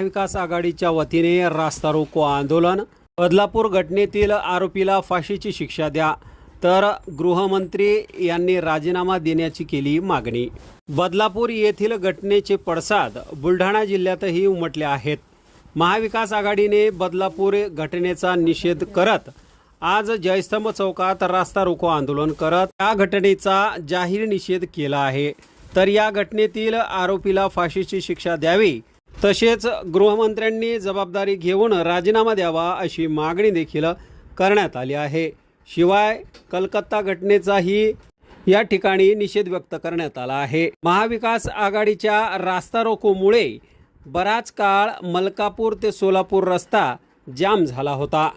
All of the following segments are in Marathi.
महाविकास आघाडीच्या वतीने रास्ता रोको आंदोलन. बदलापूर घटनेतील आरोपीला फाशीची शिक्षा द्या. तर गृहमंत्री यांनी राजीनामा देण्याची केली मागणी. बदलापूर येथील घटनेचे पडसाद बुलढाणा जिल्ह्यातही उमटले आहेत. महाविकास आघाडीने बदलापूर घटनेचा निषेध करत आज जयस्तंभ चौकात रास्ता रोको आंदोलन करत या घटनेचा जाहीर निषेध केला आहे. तर या घटनेतील आरोपीला फाशीची शिक्षा द्यावी. तसेच गृहमंत्र्यांनी जबाबदारी घेऊन राजीनामा द्यावा अशी मागणी देखील करण्यात आली आहे. शिवाय कलकत्ता घटनेचाही या ठिकाणी निषेध व्यक्त करण्यात आला आहे. महाविकास आघाडीच्या रास्ता रोकोमुळे बराच काळ मलकापूर ते सोलापूर रस्ता जाम झाला होता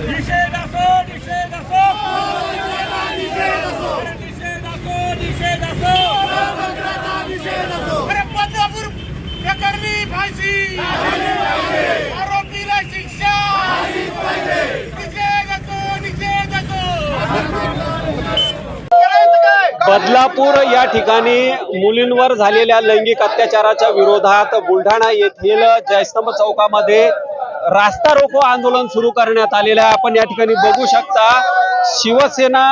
निषेध असो निषेध असो निषेध असो निषेध असो अरे बदलापूर प्रकरणी फाशी आरोपीला शिक्षा निषेध असो निषेध असो बदलापूर या ठिकाणी मुलींवर झालेल्या लैंगिक अत्याचाराच्या विरोधात बुलढाणा येथील जयस्तंभ चौकामध्ये रास्ता रोको आंदोलन सुरू करण्यात आलेलं आहे. आपण या ठिकाणी बघू शकता शिवसेना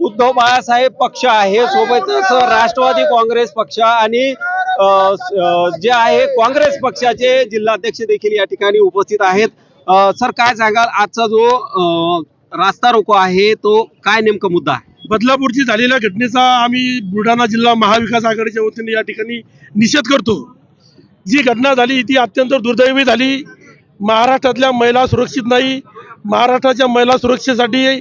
उद्धव बाळासाहेब पक्ष आहे. सोबतच राष्ट्रवादी काँग्रेस पक्ष आणि जे आहे काँग्रेस पक्षाचे जिल्हाध्यक्ष देखील या ठिकाणी उपस्थित आहेत. सर काय सांगाल? आजचा जो रास्ता रोको आहे तो काय नेमका मुद्दा आहे? बदलापूरची झालेल्या घटनेचा आम्ही बुलढाणा जिल्हा महाविकास आघाडीच्या वतीने या ठिकाणी निषेध करतो. जी घटना झाली ती अत्यंत दुर्दैवी झाली. महाराष्ट्रातल्या महिला सुरक्षित नाही. महाराष्ट्राच्या महिला सुरक्षेसाठी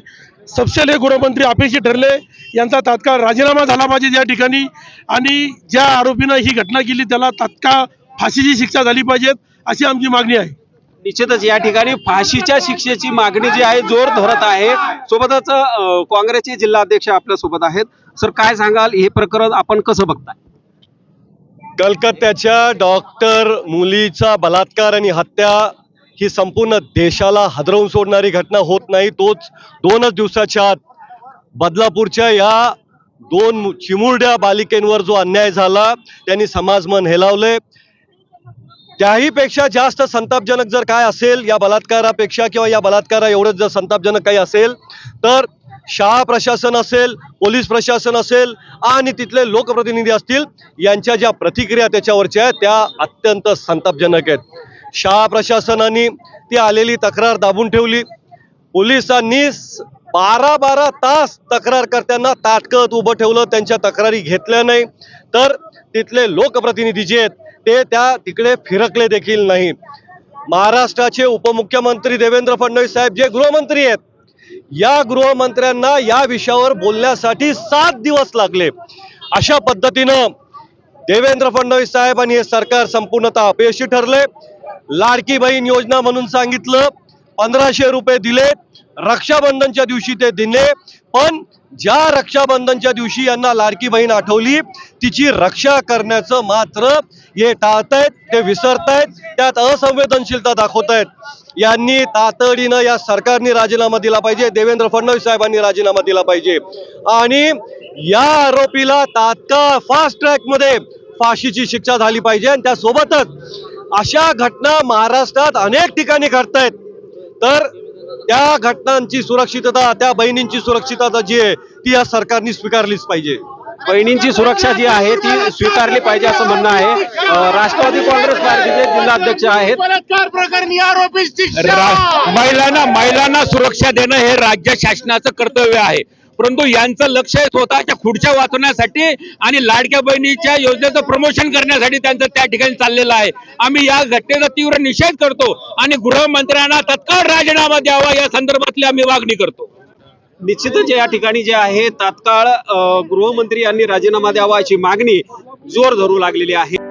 सपशेल हे गृहमंत्री अपेक्षित ठरले. यांचा तात्काळ राजीनामा झाला पाहिजे या ठिकाणी. आणि ज्या आरोपीनं ही घटना केली त्याला तात्काळ फाशीची शिक्षा झाली पाहिजेत अशी आमची मागणी आहे. निश्चितच या ठिकाणी फाशीच्या शिक्षेची मागणी जी आहे जोर धरत आहे. सोबतच काँग्रेसचे जिल्हाध्यक्ष आपल्यासोबत आहेत. सर काय सांगाल? हे प्रकरण आपण कसं बघताय? कलकत्त्याच्या डॉक्टर मुलीचा बलात्कार आणि हत्या ही संपूर्ण देशाला हादरवून सोडणारी घटना होत नाही. तोच दोनच दिवसाच्या आत बदलापूरच्या या दोन चिमुरड्या बालिकेंवर जो अन्याय झाला त्यांनी समाजमन हेलावले. त्याहीपेक्षा जास्त संतापजनक जर काय असेल या बलात्कारापेक्षा किंवा या बलात्कारा एवढंच जर संतापजनक काही असेल तर शाळा प्रशासन असेल पोलीस प्रशासन असेल आणि तिथले लोकप्रतिनिधी असतील यांच्या ज्या प्रतिक्रिया त्याच्यावरच्या आहेत त्या अत्यंत संतापजनक आहेत. शाळा प्रशासनाने ती आलेली तक्रार दाबून ठेवली. पोलिसांनी बारा बारा तास तक्रारकर्त्यांना ताटकळत उभं ठेवलं त्यांच्या तक्रारी घेतल्या नाही. तर तिथले लोकप्रतिनिधी जे आहेत ते त्या तिकडे फिरकले देखील नाही. महाराष्ट्राचे उपमुख्यमंत्री देवेंद्र फडणवीस साहेब जे गृहमंत्री आहेत या गृहमंत्र्यांना या विषयावर बोलण्यासाठी सात दिवस लागले. अशा पद्धतीनं देवेंद्र फडणवीस साहेब आणि हे सरकार संपूर्णतः अपयशी ठरले. लाडकी बहीण योजना म्हणून सांगितलं पंधराशे रुपये दिले रक्षाबंधनच्या दिवशी ते दिले पण ज्या रक्षाबंधनच्या दिवशी यांना लाडकी बहीण आठवली तिची रक्षा करण्याचं मात्र हे टाळतायत ते विसरतायत त्यात असंवेदनशीलता दाखवतायत. यांनी तातडीनं या सरकारने राजीनामा दिला पाहिजे देवेंद्र फडणवीस साहेबांनी राजीनामा दिला पाहिजे. आणि या आरोपीला तात्काळ फास्ट ट्रॅकमध्ये फाशीची शिक्षा झाली पाहिजे आणि त्यासोबतच अशा घटना महाराष्ट्रात अनेक ठिकाणी घडतायत. तर त्या घटनांची सुरक्षितता त्या बहिणींची सुरक्षितता जी आहे ती या सरकारने स्वीकारलीच पाहिजे. बहिणींची सुरक्षा जी आहे ती स्वीकारली पाहिजे असं म्हणणं आहे. राष्ट्रवादी काँग्रेस पार्टीचे जिल्हाध्यक्ष आहेत. बलात्कार प्रकरणी आरोपी शिक्षा! रा- महिलांना महिलांना सुरक्षा देणं हे राज्य शासनाचं कर्तव्य आहे. परंतु यांचं लक्ष स्वतःच्या खुर्च्या वाचवण्यासाठी आणि लाडक्या बहिणीच्या योजनेचं प्रमोशन करण्यासाठी त्यांचं त्या ठिकाणी चाललेलं आहे. आम्ही या घटनेचा तीव्र निषेध करतो आणि गृहमंत्र्यांना तत्काळ राजीनामा द्यावा या संदर्भातली आम्ही मागणी करतो. निश्चितच या ठिकाणी जे आहे तात्काळ गृहमंत्री यांनी राजीनामा द्यावा अशी मागणी जोर धरू लागलेली आहे.